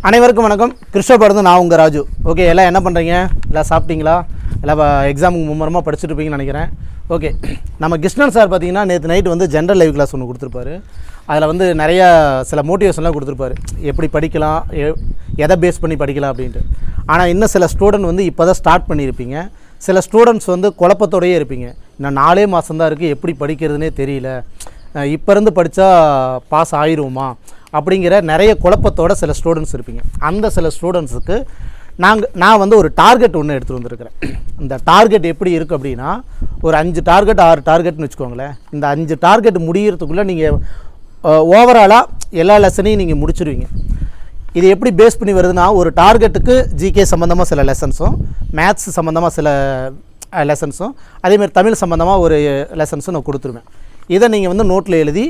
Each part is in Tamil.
அனைவருக்கும் வணக்கம். கிருஷ்ணபுரத்து நான் உங்கள் ராஜு. ஓகே எல்லாம் என்ன பண்ணுறீங்க எல்லாம் சாப்பிட்டீங்களா? எல்லாம் எக்ஸாமுக்கு மும்மரமாக படிச்சுட்டு இருப்பீங்கன்னு நினைக்கிறேன். ஓகே நம்ம கிருஷ்ணன் சார் பார்த்தீங்கன்னா நேற்று நைட் வந்து ஜென்ரல் லைவ் கிளாஸ் ஒன்று கொடுத்துருப்பாரு. அதில் வந்து நிறையா சில மோட்டிவேஷன்லாம் கொடுத்துருப்பாரு. எப்படி படிக்கலாம் எ- எதை பேஸ் பண்ணி படிக்கலாம் அப்படின்ட்டு. ஆனால் இன்னும் சில ஸ்டூடெண்ட் வந்து இப்போ தான் ஸ்டார்ட் பண்ணியிருப்பீங்க. சில ஸ்டூடெண்ட்ஸ் வந்து குழப்பத்தோடயே இருப்பீங்க. இன்னும் நாலே மாதம் இருக்குது எப்படி படிக்கிறதுனே தெரியல. இப்போ இருந்து படித்தா பாஸ் ஆயிடுவோமா அப்படிங்கிற நிறைய குழப்பத்தோட சில ஸ்டூடெண்ட்ஸ் இருப்பீங்க. அந்த சில ஸ்டூடெண்ட்ஸுக்கு நாங்கள் நான் வந்து ஒரு டார்கெட் ஒன்று எடுத்துகிட்டு வந்திருக்கிறேன். இந்த டார்கெட் எப்படி இருக்குது அப்படின்னா ஒரு அஞ்சு டார்கெட் ஆறு டார்கெட்னு வச்சுக்கோங்களேன். இந்த அஞ்சு டார்கெட் முடிகிறதுக்குள்ளே நீங்கள் ஓவராலாக எல்லா லெசனையும் நீங்கள் முடிச்சிருவீங்க. இது எப்படி பேஸ் பண்ணி வருதுன்னா ஒரு டார்கெட்டுக்கு ஜிகே சம்மந்தமாக சில லெசன்ஸும் மேத்ஸ் சம்மந்தமாக சில லெசன்ஸும் அதேமாதிரி தமிழ் சம்மந்தமாக ஒரு லெசன்ஸும் நான் கொடுத்துருவேன். இதை நீங்கள் வந்து நோட்டில் எழுதி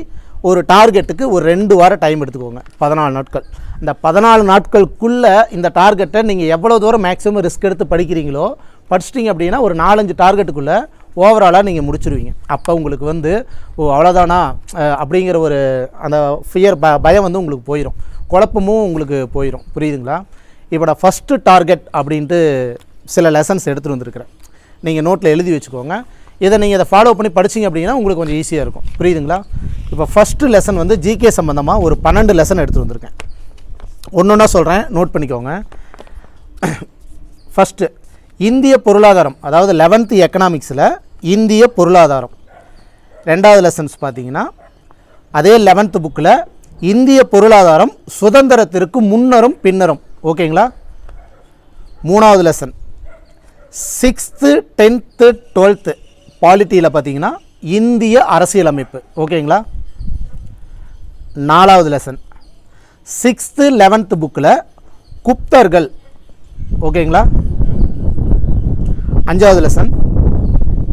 ஒரு டார்கெட்டுக்கு ஒரு ரெண்டு வாரம் டைம் எடுத்துக்கோங்க. பதினாலு நாட்கள். இந்த பதினாலு நாட்களுக்குள்ளே இந்த டார்கெட்டை நீங்கள் எவ்வளோ தூரம் மேக்ஸிமம் ரிஸ்க் எடுத்து படிக்கிறீங்களோ படிச்சிட்டிங்க அப்படின்னா ஒரு நாலஞ்சு டார்கெட்டுக்குள்ளே ஓவராலாக நீங்கள் முடிச்சிருவீங்க. அப்போ உங்களுக்கு வந்து ஓ அவ்வளோதானா அப்படிங்கிற ஒரு அந்த ஃபியர் ப பயம் வந்து உங்களுக்கு போயிடும் குழப்பமும் உங்களுக்கு போயிடும் புரியுதுங்களா? இப்போ நான் ஃபஸ்ட்டு டார்கெட் அப்படின்ட்டு சில லெசன்ஸ் எடுத்துகிட்டு வந்திருக்கிறேன். நீங்கள் நோட்டில் எழுதி வச்சுக்கோங்க. இதை நீங்கள் இதை ஃபாலோ பண்ணி படிச்சீங்க அப்படின்னா உங்களுக்கு கொஞ்சம் ஈஸியாக இருக்கும். புரியுதுங்களா? இப்போ ஃபஸ்ட்டு லெசன் வந்து ஜிகே சம்மந்தமாக ஒரு பன்னெண்டு லெசன் எடுத்துகிட்டு வந்திருக்கேன். ஒன்று ஒன்றா சொல்கிறேன் நோட் பண்ணிக்கோங்க. ஃபஸ்ட்டு இந்திய பொருளாதாரம் அதாவது லெவன்த்து எக்கனாமிக்ஸில் இந்திய பொருளாதாரம். ரெண்டாவது லெசன்ஸ் பார்த்தீங்கன்னா அதே லெவன்த்து புக்கில் இந்திய பொருளாதாரம் சுதந்திரத்திற்கு முன்னரும் பின்னரும். ஓகேங்களா? மூணாவது லெசன் சிக்ஸ்த்து டென்த்து டுவெல்த்து பாலிட்டியில் பார்த்தீங்கன்னா இந்திய அரசியலமைப்பு. ஓகேங்களா? நாலாவது லெசன் சிக்ஸ்த்து லெவன்த்து புக்கில் குப்தர்கள். ஓகேங்களா? அஞ்சாவது லெசன்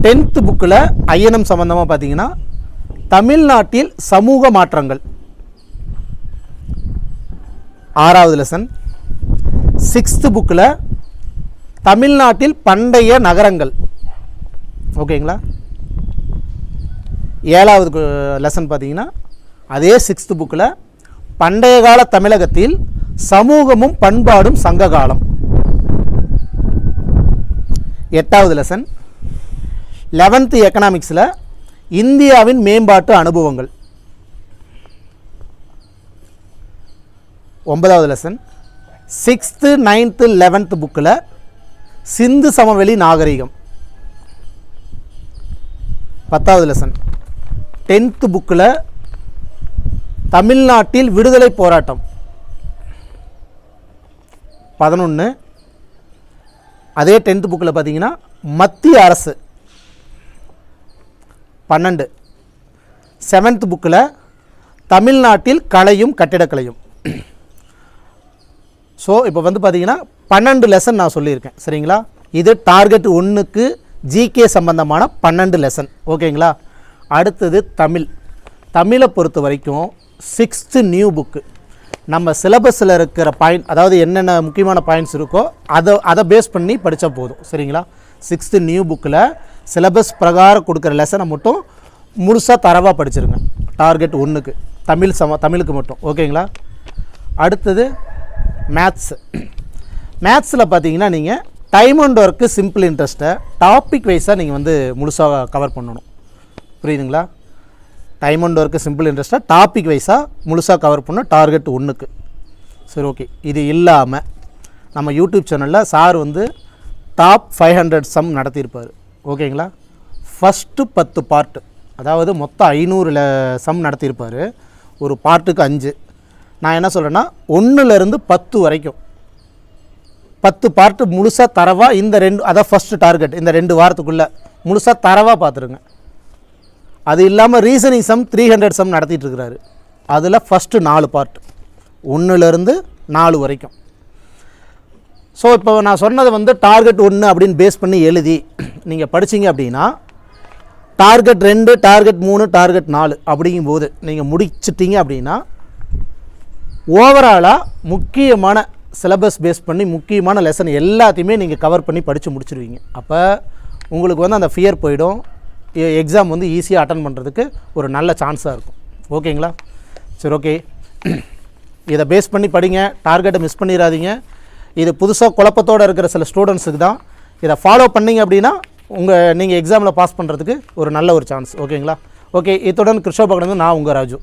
டென்த்து புக்கில் ஐயனம் சம்மந்தமாக பார்த்தீங்கன்னா தமிழ்நாட்டில் சமூக மாற்றங்கள். ஆறாவது லெசன் சிக்ஸ்த்து புக்கில் தமிழ்நாட்டில் பண்டைய நகரங்கள். ஓகேங்களா ஏழாவது லெசன் பார்த்தீங்கன்னா அதே சிக்ஸ்த்து புக்கில் பண்டைய கால தமிழகத்தில் சமூகமும் பண்பாடும் சங்க காலம். எட்டாவது லெசன் லெவன்த்து எக்கனாமிக்ஸில் இந்தியாவின் மேம்பாட்டு அனுபவங்கள். ஒன்பதாவது லெசன் சிக்ஸ்த்து நைன்த்து லெவன்த்து புக்கில் சிந்து சமவெளி நாகரிகம். பத்தாவது லெசன் டென்த்து புக்கில் தமிழ்நாட்டில் விடுதலை போராட்டம். பதினொன்று அதே டென்த்து புக்கில் பார்த்தீங்கன்னா மத்திய அரசு. பன்னெண்டு. செவன்த் புக்கில் தமிழ்நாட்டில் கலையும் கட்டிடக்கலையும். ஸோ இப்போ வந்து பார்த்தீங்கன்னா பன்னெண்டு லெசன் நான் சொல்லியிருக்கேன். சரிங்களா? இது டார்கெட் ஒன்றுக்கு ஜிகே சம்பந்தமான பன்னெண்டு லெசன் ஓகேங்களா அடுத்தது தமிழ். தமிழை பொறுத்த வரைக்கும் சிக்ஸ்த்து நியூ புக்கு நம்ம சிலபஸில் இருக்கிற பாயிண்ட் அதாவது என்னென்ன முக்கியமான பாயிண்ட்ஸ் இருக்கோ அதை அதை பேஸ் பண்ணி படித்தா போதும். சரிங்களா? சிக்ஸ்த்து நியூ புக்கில் சிலபஸ் பிரகாரம் கொடுக்குற லெசனை மட்டும் முழுசாக தரவாக படிச்சிருங்க. டார்கெட் ஒன்றுக்கு தமிழ் சம தமிழுக்கு மட்டும். ஓகேங்களா அடுத்தது மேத்ஸ் மேத்ஸில் பார்த்தீங்கன்னா நீங்கள் டைம் அண்ட் ஒர்க்கு சிம்பிள் இன்ட்ரெஸ்ட்டை டாபிக் வைஸாக நீங்கள் வந்து முழுசாக கவர் பண்ணணும். புரியுதுங்களா? டைம் அண்ட் ஒர்க்கு சிம்பிள் இன்ட்ரெஸ்ட்டாக டாபிக் வைஸாக முழுசாக கவர் பண்ணணும் டார்கெட் ஒன்றுக்கு சரி ஓகே இது இல்லாமல் நம்ம யூடியூப் சேனலில் சார் வந்து டாப் ஃபைவ் ஹண்ட்ரட் சம் நடத்தியிருப்பார். ஓகேங்களா ஃபஸ்ட்டு பத்து பார்ட்டு அதாவது மொத்தம் ஐநூறில் சம் நடத்தியிருப்பார். ஒரு பார்ட்டுக்கு அஞ்சு. நான் என்ன சொல்கிறேன்னா ஒன்றுலேருந்து பத்து வரைக்கும். பத்து பார்ட்டு முழுசாக தரவாக இந்த ரெண்டு அதான் ஃபஸ்ட்டு டார்கெட் இந்த ரெண்டு வாரத்துக்குள்ளே முழுசாக தரவாக பார்த்துருங்க. அது இல்லாமல் reasoning sum three hundred sum நடத்திட்டு இருக்கிறாரு அதில் ஃபஸ்ட்டு நாலு பார்ட் ஒன்றுலேருந்து நாலு வரைக்கும். ஸோ இப்போ நான் சொன்னது வந்து டார்கெட் ஒன்று அப்படின்னு பேஸ் பண்ணி எழுதி நீங்கள் படிச்சீங்க அப்படின்னா டார்கெட் ரெண்டு டார்கெட் மூணு டார்கெட் நாலு அப்படிங்கும்போது நீங்கள் முடிச்சிட்டிங்க அப்படின்னா ஓவராலாக முக்கியமான சிலபஸ் பேஸ் பண்ணி முக்கியமான லெசன் எல்லாத்தையுமே நீங்கள் கவர் பண்ணி படித்து முடிச்சிருவீங்க. அப்போ உங்களுக்கு வந்து அந்த ஃபியர் போயிடும். எக்ஸாம் வந்து ஈஸியாக அட்டன் பண்ணுறதுக்கு ஒரு நல்ல சான்ஸாக இருக்கும். ஓகேங்களா? சரி ஓகே இதை பேஸ் பண்ணி படிங்க. டார்கெட்டை மிஸ் பண்ணிடாதீங்க இது புதுசாக குழப்பத்தோடு இருக்கிற சில ஸ்டூடெண்ட்ஸுக்கு தான். இதை ஃபாலோ பண்ணிங்க அப்படின்னா உங்கள் நீங்கள் எக்ஸாமில் பாஸ் பண்ணுறதுக்கு ஒரு நல்ல ஒரு சான்ஸ் ஓகேங்களா? ஓகே இத்துடன் கிருஷ்ண நான் உங்கள் ராஜு.